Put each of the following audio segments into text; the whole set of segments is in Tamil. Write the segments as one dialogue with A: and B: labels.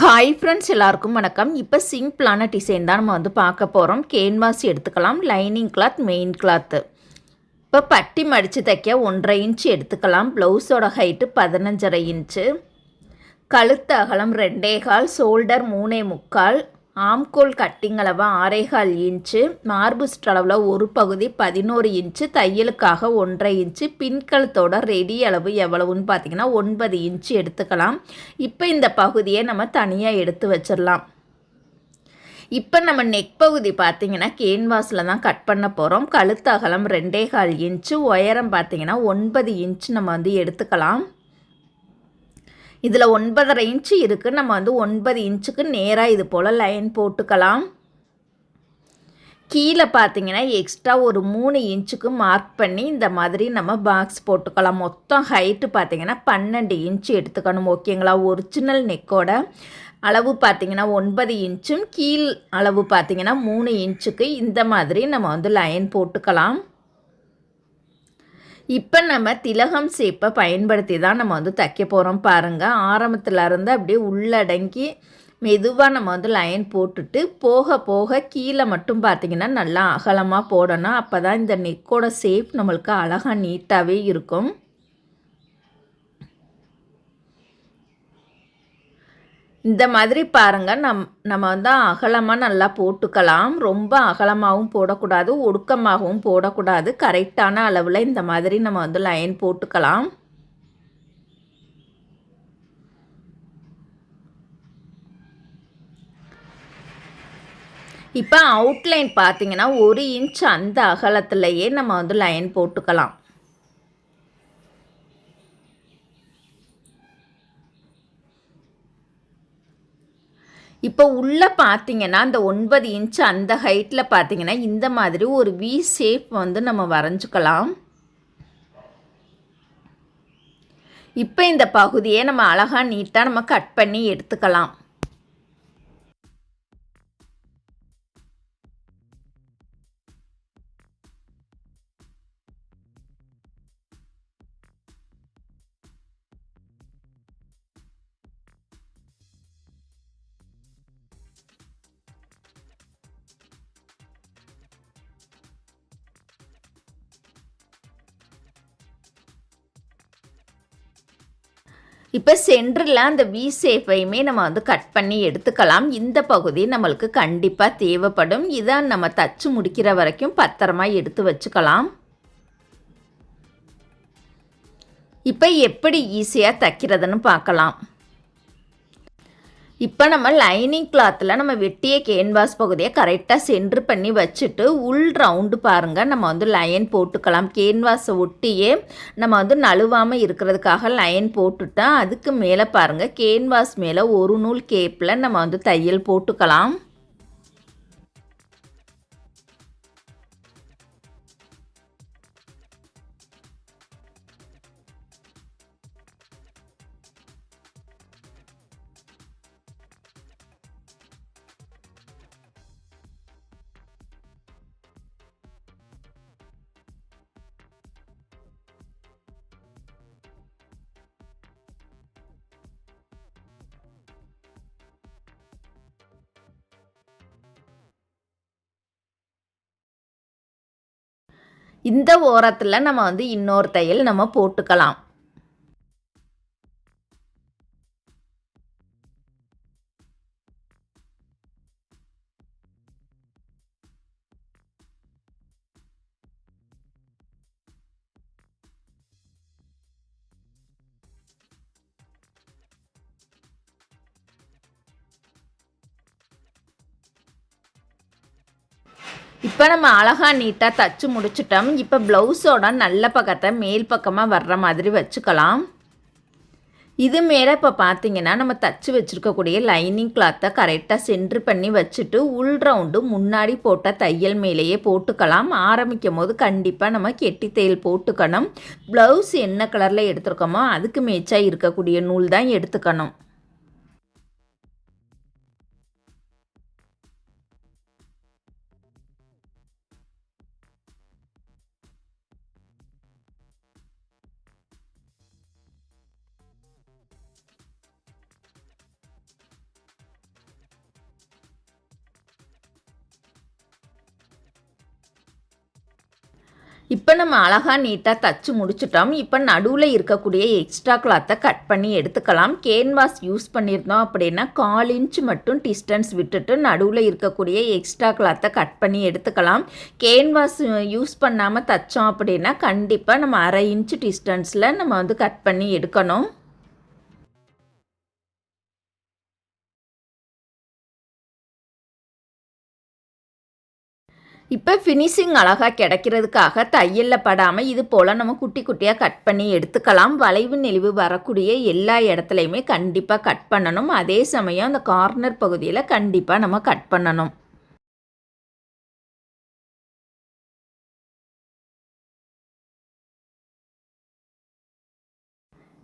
A: ஹாய் ஃப்ரெண்ட்ஸ் எல்லாருக்கும் வணக்கம். இப்போ சிம்பிளான டிசைன் தான் நம்ம வந்து பார்க்க போகிறோம் கேன்வாஸ் எடுத்துக்கலாம். லைனிங் கிளாத் மெயின் கிளாத்து இப்போ பட்டி மடித்து தைக்க ஒன்றரை இன்ச்சு எடுத்துக்கலாம். ப்ளவுஸோட ஹைட்டு பதினஞ்சரை இன்ச்சு கழுத்து அகலம் ரெண்டே கால். ஷோல்டர் மூணே முக்கால். ஆம்கோல் கட்டிங் அளவு ஆறேகால் இன்ச்சு மார்பு அளவில் ஒரு பகுதி பதினோரு இன்ச்சு தையலுக்காக ஒன்றரை இன்ச்சு பின்கழுத்தோட ரெடி அளவு எவ்வளவுன்னு பார்த்தீங்கன்னா ஒன்பது இன்ச்சு எடுத்துக்கலாம். இப்போ இந்த பகுதியை நம்ம தனியாக எடுத்து வச்சிடலாம். இப்போ நம்ம நெக் பகுதி பார்த்தீங்கன்னா கேன்வாஸில் தான் கட் பண்ண போகிறோம் கழுத்து அகலம் ரெண்டே கால் இன்ச்சு உயரம் பார்த்தீங்கன்னா ஒன்பது இன்ச்சு நம்ம வந்து எடுத்துக்கலாம். இதில் ஒன்பதரை இன்ச்சு இருக்குது நம்ம வந்து ஒன்பது இன்ச்சுக்கு நேராக இது போல் லைன் போட்டுக்கலாம். கீழே பார்த்தீங்கன்னா எக்ஸ்ட்ரா ஒரு மூணு இன்ச்சுக்கு மார்க் பண்ணி இந்த மாதிரி நம்ம பாக்ஸ் போட்டுக்கலாம். மொத்தம் ஹைட்டு பார்த்தீங்கன்னா பன்னெண்டு இன்ச்சு எடுத்துக்கணும். ஓகேங்களா ஒரிஜினல் நெக்கோட அளவு பார்த்தீங்கன்னா ஒன்பது இன்ச்சும் கீழ் அளவு பார்த்தீங்கன்னா மூணு இன்ச்சுக்கு இந்த மாதிரி நம்ம வந்து லைன் போட்டுக்கலாம். இப்போ நம்ம திலகம் சேப்பை பயன்படுத்தி தான் நம்ம வந்து தைக்க போகிறோம் பாருங்கள் ஆரம்பத்தில் இருந்து அப்படியே உள்ளடங்கி மெதுவாக நம்ம வந்து லைன் போட்டுட்டு போக போக கீழே மட்டும் பார்த்திங்கன்னா நல்லா அகலமாக போடணும். அப்போ தான் இந்த நெக்கோட ஷேப் நம்மளுக்கு அழகாக நீட்டாகவே இருக்கும். இந்த மாதிரி பாருங்கள் நம் நம்ம வந்து அகலமாக நல்லா போட்டுக்கலாம். ரொம்ப அகலமாகவும் போடக்கூடாது ஒடுக்கமாகவும் போடக்கூடாது. கரெக்டான அளவில் இந்த மாதிரி நம்ம வந்து லைன் போட்டுக்கலாம். இப்போ அவுட்லைன் பார்த்தீங்கன்னா ஒரு இன்ச் அந்த அகலத்துலேயே நம்ம வந்து லைன் போட்டுக்கலாம். இப்போ உள்ளே பார்த்தீங்கன்னா அந்த ஒன்பது இன்ச் அந்த ஹைட்டில் பார்த்தீங்கன்னா இந்த மாதிரி ஒரு வி ஷேப் வந்து நம்ம வரைஞ்சிக்கலாம். இப்போ இந்த பகுதியை நம்ம அழகாக நீட்டாக நம்ம கட் பண்ணி எடுத்துக்கலாம். இப்போ சென்டரில் அந்த வி சேஃபையுமே நம்ம வந்து கட் பண்ணி எடுத்துக்கலாம். இந்த பகுதி நம்மளுக்கு கண்டிப்பாக தேவைப்படும். இதான் நம்ம தச்சு முடிக்கிற வரைக்கும் பத்திரமா எடுத்து வச்சுக்கலாம். இப்போ எப்படி ஈஸியாக தைக்கிறதுன்னு பார்க்கலாம். இப்போ நம்ம லைனிங் கிளாத்தில் நம்ம வெட்டிய கேன்வாஸ் பகுதியை கரெக்டாக சென்ட்ரு பண்ணி வச்சுட்டு உள் ரவுண்டு பாருங்கள் நம்ம வந்து லைன் போட்டுக்கலாம். கேன்வாஸை ஒட்டியே நம்ம வந்து நழுவாமல் இருக்கிறதுக்காக லைன் போட்டுட்டோம் அதுக்கு மேலே பாருங்கள் கேன்வாஸ் மேலே ஒரு நூல் கேப்பில் நம்ம வந்து தையல் போட்டுக்கலாம். இந்த ஓரத்தில் நம்ம வந்து இன்னொரு தையல் நம்ம போட்டுக்கலாம். இப்போ நம்ம அழகாக நீட்டாக தச்சு முடிச்சிட்டோம். இப்போ ப்ளவுஸோட நல்ல பக்கத்தை மேல் பக்கமாக வர்ற மாதிரி வச்சுக்கலாம். இது மேலே இப்போ பார்த்தீங்கன்னா நம்ம தச்சு வச்சுருக்கக்கூடிய லைனிங் கிளாத்தை கரெக்டாக சென்ட்ரு பண்ணி வச்சுட்டு உள் ரவுண்டு முன்னாடி போட்ட தையல் மேலேயே போட்டுக்கலாம். ஆரம்பிக்கும் போது கண்டிப்பாக நம்ம கெட்டி தையல் போட்டுக்கணும். ப்ளவுஸ் என்ன கலரில் எடுத்துருக்கோமோ அதுக்கு மேய்ச்சாக இருக்கக்கூடிய நூல் தான் எடுத்துக்கணும். இப்போ நம்ம அழகாக நீட்டாக தச்சு முடிச்சிட்டோம். இப்போ நடுவில் இருக்கக்கூடிய எக்ஸ்ட்ரா கிளாத்தை கட் பண்ணி எடுத்துக்கலாம். கேன்வாஸ் யூஸ் பண்ணியிருந்தோம் அப்படின்னா கால் இன்ச் மட்டும் டிஸ்டன்ஸ் விட்டுட்டு நடுவில் இருக்கக்கூடிய எக்ஸ்ட்ரா கிளாத்தை கட் பண்ணி எடுத்துக்கலாம். கேன்வாஸ் யூஸ் பண்ணாமல் தைச்சோம் அப்படின்னா கண்டிப்பாக நம்ம அரை இன்ச் டிஸ்டன்ஸில் நம்ம வந்து கட் பண்ணி எடுக்கணும். இப்போ ஃபினிஷிங் அழகாக கிடைக்கிறதுக்காக தையலில் படாமல் இது போல் நம்ம குட்டி குட்டியாக கட் பண்ணி எடுத்துக்கலாம். வளைவு நெளிவு வரக்கூடிய எல்லா இடத்துலையுமே கண்டிப்பாக கட் பண்ணணும். அதே சமயம் அந்த கார்னர் பகுதியில் கண்டிப்பாக நம்ம கட் பண்ணணும்.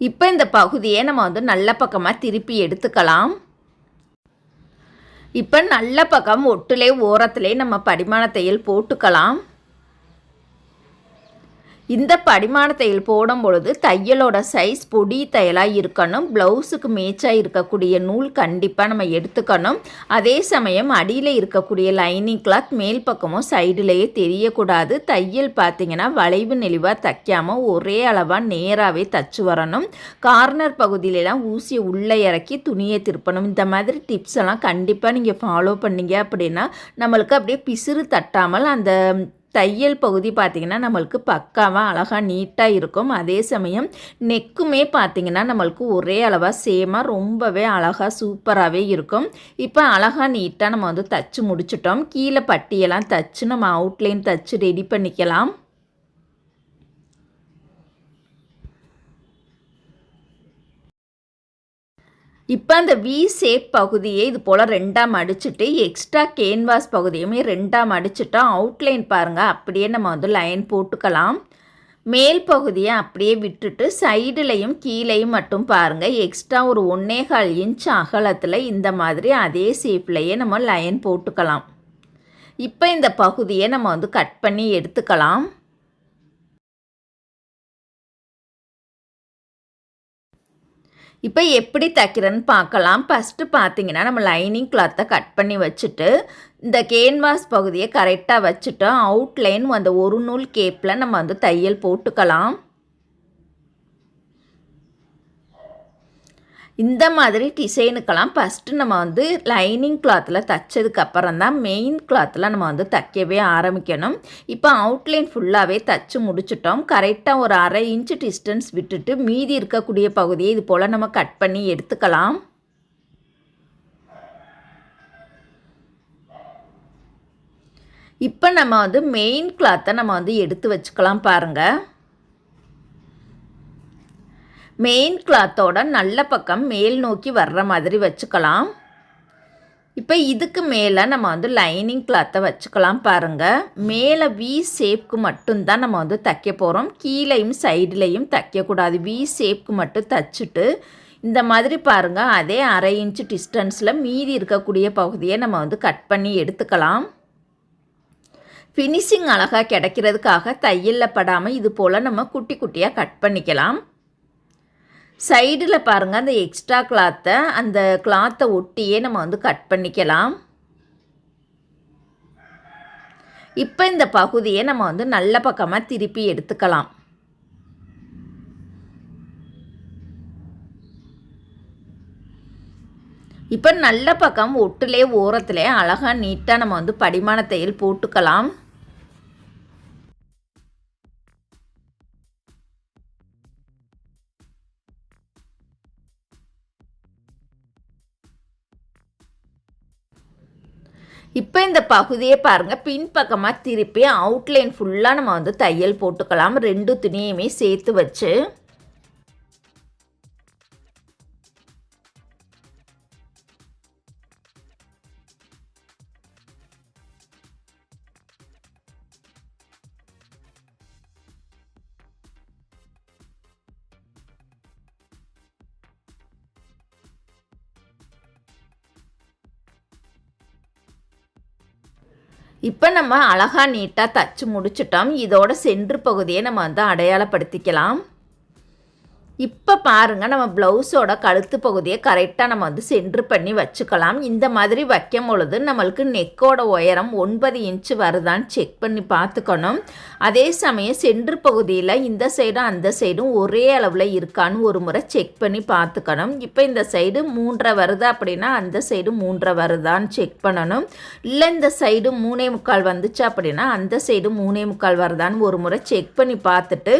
A: இப்போ இந்த பகுதியை நம்ம வந்து நல்ல பக்கமாக திருப்பி எடுத்துக்கலாம். இப்போ நல்ல பக்கம் ஒட்டுலே ஓரத்துலேயே நம்ம படிமான தையல் போட்டுக்கலாம். இந்த படிமான தையல் போடும் பொழுது தையலோட சைஸ் பொடி தையலாக இருக்கணும். ப்ளவுஸுக்கு மேட்சாக இருக்கக்கூடிய நூல் கண்டிப்பாக நம்ம எடுத்துக்கணும். அதே சமயம் அடியில் இருக்கக்கூடிய லைனிங் கிளாத் மேல் பக்கமும் சைடுலேயே தெரியக்கூடாது. தையல் பார்த்திங்கன்னா வளைவு நெளிவாக தைக்காமல் ஒரே அளவாக நேராகவே தச்சு வரணும். கார்னர் பகுதியிலலாம் ஊசியை உள்ளே இறக்கி துணியை திருப்பணும். இந்த மாதிரி டிப்ஸ் எல்லாம் கண்டிப்பாக நீங்கள் ஃபாலோ பண்ணீங்க அப்படின்னா நம்மளுக்கு அப்படியே பிசிறு தட்டாமல் அந்த தையல் பகுதி பார்த்திங்கன்னா நம்மளுக்கு பக்காவாக அழகாக நீட்டாக இருக்கும். அதே சமயம் நெக்குமே பார்த்திங்கன்னா நம்மளுக்கு ஒரே அளவாக சேமாக ரொம்பவே அழகாக சூப்பராகவே இருக்கும். இப்போ அழகாக நீட்டாக நம்ம வந்து தச்சு முடிச்சிட்டோம். கீழே பட்டியெல்லாம் தச்சு நம்ம அவுட்லைன் தச்சு ரெடி பண்ணிக்கலாம். இப்போ அந்த வி ஷேப் பகுதியை இது போல் ரெண்டாக மடிச்சுட்டு எக்ஸ்ட்ரா கேன்வாஸ் பகுதியுமே ரெண்டாக மடிச்சுட்டா அவுட்லைன் பாருங்கள் அப்படியே நம்ம வந்து லைன் போட்டுக்கலாம். மேல் பகுதியை அப்படியே விட்டுட்டு சைடுலையும் கீழேயும் மட்டும் பாருங்கள் எக்ஸ்ட்ரா ஒரு ஒன்னேகால் இன்ச் அகலத்தில் இந்த மாதிரி அதே ஷேப்லையே நம்ம லைன் போட்டுக்கலாம். இப்போ இந்த பகுதியை நம்ம வந்து கட் பண்ணி எடுத்துக்கலாம். இப்போ எப்படி தைக்கிறேன்னு பார்க்கலாம். ஃபஸ்ட்டு பார்த்தீங்கன்னா நம்ம லைனிங் கிளாத்தை கட் பண்ணி வச்சுட்டு இந்த கேன்வாஸ் பகுதியை கரெக்டாக வச்சுட்டோம் அவுட்லைன் அந்த ஒரு நூல் கேப்பில் நம்ம வந்து தையல் போட்டுக்கலாம். இந்த மாதிரி டிசைனுக்கெல்லாம் ஃபஸ்ட்டு நம்ம வந்து லைனிங் கிளாத்தில் தைச்சதுக்கப்புறம் தான் மெயின் கிளாத்தில் நம்ம வந்து தைக்கவே ஆரம்பிக்கணும். இப்போ அவுட்லைன் ஃபுல்லாகவே தைச்சு முடிச்சிட்டோம். கரெக்டாக ஒரு அரை இன்ச்சு டிஸ்டன்ஸ் விட்டுட்டு மீதி இருக்கக்கூடிய பகுதியை இது போல் நம்ம கட் பண்ணி எடுத்துக்கலாம். இப்போ நம்ம வந்து மெயின் கிளாத்தை நம்ம வந்து எடுத்து வச்சுக்கலாம் பாருங்கள் மெயின் கிளாத்தோட நல்ல பக்கம் மேல் நோக்கி வர்ற மாதிரி வச்சுக்கலாம். இப்போ இதுக்கு மேலே நம்ம வந்து லைனிங் கிளாத்தை வச்சுக்கலாம் பாருங்கள் மேலே வி ஷேப்க்கு மட்டும்தான் நம்ம வந்து தைக்க போகிறோம் கீழேயும் சைட்லேயும் தைக்கக்கூடாது. வி ஷேப்க்கு மட்டும் தைச்சிட்டு இந்த மாதிரி பாருங்கள் அதே அரை இன்ச்சு டிஸ்டன்ஸில் மீதி இருக்கக்கூடிய பகுதியை நம்ம வந்து கட் பண்ணி எடுத்துக்கலாம். ஃபினிஷிங் அழகாக கிடைக்கிறதுக்காக தையலில் படாமல் இது போல் நம்ம குட்டி குட்டியாக கட் பண்ணிக்கலாம். சைடில் பாருங்கள் அந்த எக்ஸ்ட்ரா கிளாத்தை அந்த கிளாத்தை ஒட்டியே நம்ம வந்து கட் பண்ணிக்கலாம். இப்போ இந்த பகுதியை நம்ம வந்து நல்ல பக்கமாக திருப்பி எடுத்துக்கலாம். இப்போ நல்ல பக்கம் ஒட்டுலே ஓரத்துலேயே அழகாக நீட்டாக நம்ம வந்து படிமான தையல் போட்டுக்கலாம். இப்போ இந்த பகுதியை பாருங்கள் பின்பக்கமாக திருப்பி அவுட்லைன் ஃபுல்லாக நம்ம வந்து தையல் போட்டுக்கலாம். ரெண்டு துணியுமே சேர்த்து வச்சு. இப்போ நம்ம அழகாக நீட்டாக தச்சு முடிச்சிட்டோம். இதோட சென்று பகுதியை நம்ம வந்து அடையாளப்படுத்திக்கலாம். இப்போ பாருங்கள் நம்ம ப்ளவுஸோட கழுத்து பகுதியை கரெக்டாக நம்ம வந்து சென்ட்ரு பண்ணி வச்சுக்கலாம். இந்த மாதிரி வைக்கும் பொழுது நம்மளுக்கு நெக்கோட உயரம் ஒன்பது இன்ச்சு வருதான்னு செக் பண்ணி பார்த்துக்கணும். அதே சமயம் சென்ட்ரு பகுதியில் இந்த சைடும் அந்த சைடும் ஒரே அளவில் இருக்கான்னு ஒரு முறை செக் பண்ணி பார்த்துக்கணும். இப்போ இந்த சைடு மூன்றரை வருதா அப்படின்னா அந்த சைடு மூன்றரை வருதான்னு செக் பண்ணணும். இல்லை இந்த சைடு மூணே முக்கால் வந்துச்சு அப்படின்னா அந்த சைடு மூணே முக்கால் வருதான்னு ஒரு முறை செக் பண்ணி பார்த்துட்டு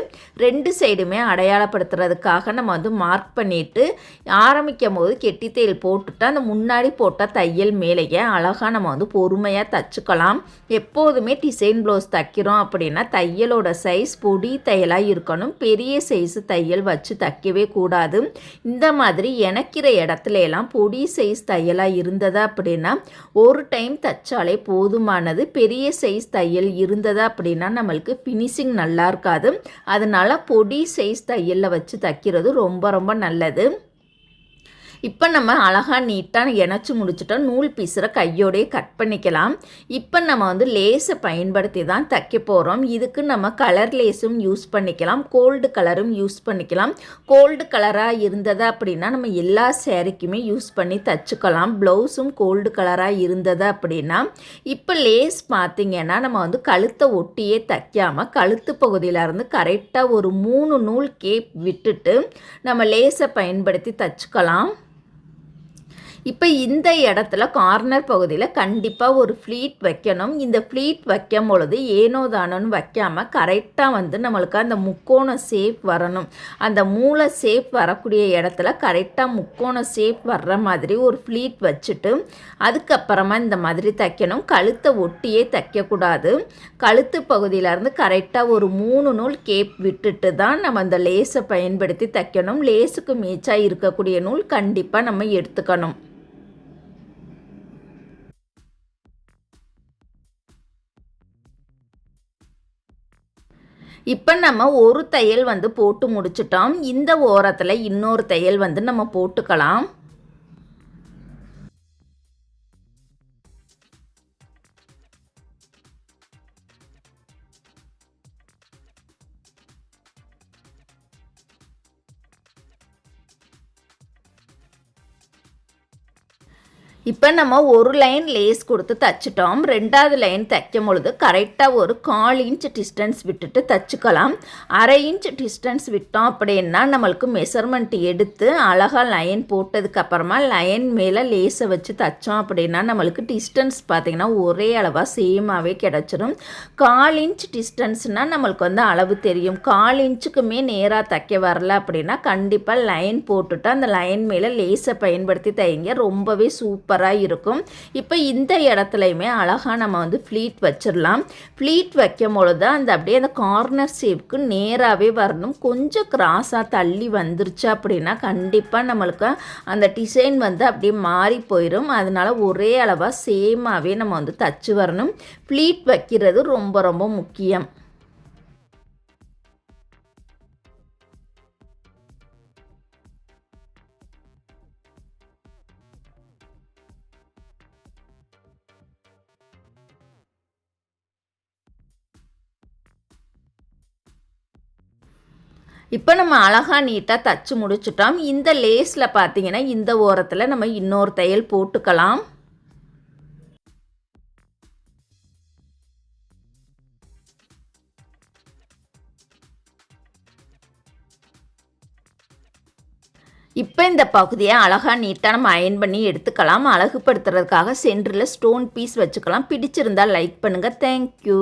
A: ரெண்டு சைடுமே அடையாளப்படுத்துறதுக்கு அதுக்காக நம்ம வந்து மார்க் பண்ணிவிட்டு ஆரம்பிக்கும் போது கெட்டி தையல் போட்டுட்டு அந்த முன்னாடி போட்ட தையல் மேலேயே அழகாக நம்ம வந்து பொறுமையாக தச்சுக்கலாம். எப்போதுமே டிசைன் ப்ளவுஸ் தைக்கிறோம் அப்படின்னா தையலோட சைஸ் பொடி தையலாக இருக்கணும். பெரிய சைஸ் தையல் வச்சு தைக்கவே கூடாது. இந்த மாதிரி இணைக்கிற இடத்துல எல்லாம் பொடி சைஸ் தையலாக இருந்ததா அப்படின்னா ஒரு டைம் தைச்சாலே போதுமானது. பெரிய சைஸ் தையல் இருந்ததா அப்படின்னா நம்மளுக்கு ஃபினிஷிங் நல்லா இருக்காது. அதனால் பொடி சைஸ் தையலில் வச்சு தைக்க வைக்கிறது ரொம்ப ரொம்ப நல்லது. இப்போ நம்ம அழகாக நீட்டாக இணைச்சி முடிச்சுட்டோம். நூல் பீஸில் கையோடையே கட் பண்ணிக்கலாம். இப்போ நம்ம வந்து லேஸை பயன்படுத்தி தான் தைக்க போகிறோம் இதுக்கு நம்ம கலர் லேஸும் யூஸ் பண்ணிக்கலாம். கோல்டு கலரும் யூஸ் பண்ணிக்கலாம். கோல்டு கலராக இருந்தது அப்படின்னா நம்ம எல்லா சேரீக்குமே யூஸ் பண்ணி தைச்சிக்கலாம். ப்ளவுஸும் கோல்டு கலராக இருந்தது அப்படின்னா இப்போ லேஸ் பார்த்திங்கன்னா நம்ம வந்து கழுத்தை ஒட்டியே தைக்காமல் கழுத்து பகுதியிலேருந்து கரெக்டாக ஒரு மூணு நூல் கேப் விட்டுட்டு நம்ம லேஸை பயன்படுத்தி தைச்சிக்கலாம். இப்போ இந்த இடத்துல கார்னர் பகுதியில் கண்டிப்பாக ஒரு ஃப்ளீட் வைக்கணும். இந்த ஃப்ளீட் வைக்கும் பொழுது ஏனோ தானோன்னு வைக்காமல் கரெக்டாக வந்து நம்மளுக்கு அந்த முக்கோண ஷேப் வரணும். அந்த மூளை ஷேப் வரக்கூடிய இடத்துல கரெக்டாக முக்கோண ஷேப் வர்ற மாதிரி ஒரு ஃப்ளீட் வச்சுட்டு அதுக்கப்புறமா இந்த மாதிரி தைக்கணும். கழுத்தை ஒட்டியே தைக்கக்கூடாது. கழுத்து பகுதியிலேருந்து கரெக்டாக ஒரு மூணு நூல் கேப் விட்டுட்டு தான் நம்ம அந்த லேஸை பயன்படுத்தி தைக்கணும். லேஸுக்கு மீச்சாக இருக்கக்கூடிய நூல் கண்டிப்பாக நம்ம எடுத்துக்கணும். இப்போ நம்ம ஒரு தையல் வந்து போட்டு முடிச்சிட்டோம். இந்த ஓரத்தில் இன்னொரு தையல் வந்து நம்ம போட்டுக்கலாம். இப்போ நம்ம ஒரு லைன் லேஸ் கொடுத்து தைச்சிட்டோம். ரெண்டாவது லைன் தைக்கும் பொழுது கரெக்டாக ஒரு கால் இன்ச் டிஸ்டன்ஸ் விட்டுட்டு தைச்சிக்கலாம். அரை இன்ச் டிஸ்டன்ஸ் விட்டோம் அப்படின்னா நம்மளுக்கு மெஷர்மெண்ட் எடுத்து அழகாக லைன் போட்டதுக்கப்புறமா லைன் மேலே லேஸை வச்சு தைச்சோம் அப்படின்னா நம்மளுக்கு டிஸ்டன்ஸ் பார்த்திங்கன்னா ஒரே அளவாக சேமாகவே கிடச்சிடும் கால் இன்ச் டிஸ்டன்ஸ்னால் நம்மளுக்கு வந்து அளவு தெரியும். கால் இன்ச்சுக்குமே நேராக தைக்க வரல அப்படின்னா கண்டிப்பாக லைன் போட்டுட்டு அந்த லைன் மேலே லேஸை பயன்படுத்தி தைங்க ரொம்பவே சூப்பர் சூப்பராக இருக்கும் இப்போ இந்த இடத்துலையுமே அழகாக நம்ம வந்து ஃப்ளீட் வச்சிடலாம் ஃப்ளீட் வைக்கும் பொழுது அந்த அப்படியே அந்த கார்னர் ஷேப்க்கு நேராகவே வரணும். கொஞ்சம் கிராஸாக தள்ளி வந்துருச்சு அப்படின்னா கண்டிப்பாக நம்மளுக்கு அந்த டிசைன் வந்து அப்படியே மாறி போயிடும் அதனால் ஒரே அளவாக சேமாகவே நம்ம வந்து தச்சு வரணும். ஃப்ளீட் வைக்கிறது ரொம்ப ரொம்ப முக்கியம். இப்போ நம்ம அழகாக நீட்டாக தச்சு முடிச்சிட்டோம். இந்த லேஸில் பார்த்தீங்கன்னா இந்த ஓரத்தில் நம்ம இன்னொரு தையல் போட்டுக்கலாம். இப்போ இந்த பகுதியை அழகாக நீட்டாக நம்ம அயன் பண்ணி எடுத்துக்கலாம். அழகுபடுத்துறதுக்காக சென்டரில் ஸ்டோன் பீஸ் வச்சுக்கலாம். பிடிச்சிருந்தால் லைக் பண்ணுங்கள் தேங்க்யூ